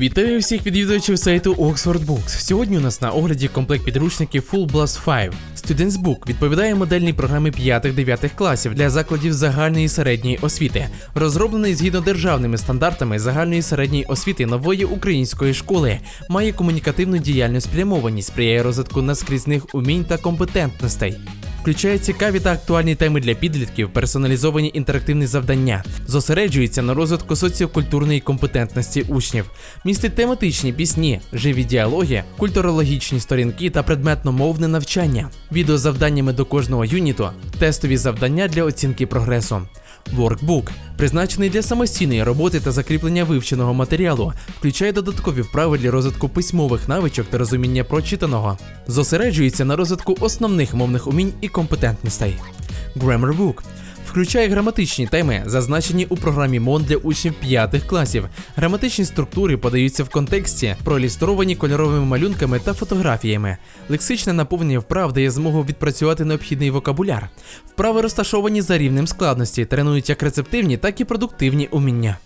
Вітаю всіх відвідувачів сайту Oxford Books. Сьогодні у нас на огляді комплект підручників Full Blast 5. Students Book відповідає модельній програмі 5-9 класів для закладів загальної середньої освіти, розроблений згідно державними стандартами загальної середньої освіти нової української школи, має комунікативну діяльну спрямованість, сприяє розвитку наскрізних умінь та компетентностей. Включає цікаві та актуальні теми для підлітків, персоналізовані інтерактивні завдання, зосереджується на розвитку соціокультурної компетентності учнів, містить тематичні пісні, живі діалоги, культурологічні сторінки та предметно-мовне навчання, відео завданнями до кожного юніту, тестові завдання для оцінки прогресу. Workbook призначений для самостійної роботи та закріплення вивченого матеріалу, включає додаткові вправи для розвитку письмових навичок та розуміння прочитаного, зосереджується на розвитку основних мовних умінь і компетентностей. Grammar включає граматичні теми, зазначені у програмі МОН для учнів 5 класів. Граматичні структури подаються в контексті, проілюстровані кольоровими малюнками та фотографіями. Лексичне наповнення вправ дає змогу відпрацювати необхідний вокабуляр. Вправи розташовані за рівнем складності, тренують як рецептивні, так і продуктивні уміння.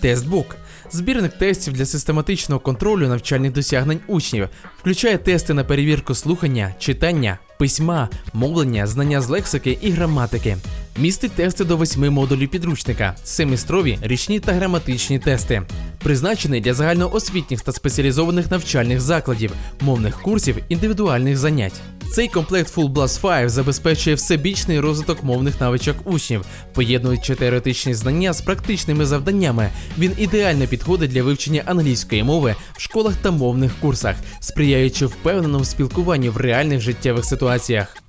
Тестбук збірник тестів для систематичного контролю навчальних досягнень учнів, включає тести на перевірку слухання, читання, письма, мовлення, знання з лексики і граматики. Містить тести до восьми модулів підручника, семестрові, річні та граматичні тести. Призначений для загальноосвітніх та спеціалізованих навчальних закладів, мовних курсів, індивідуальних занять. Цей комплект Full Blast 5 забезпечує всебічний розвиток мовних навичок учнів, поєднуючи теоретичні знання з практичними завданнями. Він ідеально підходить для вивчення англійської мови в школах та мовних курсах, сприяючи впевненому спілкуванню в реальних життєвих ситуаціях.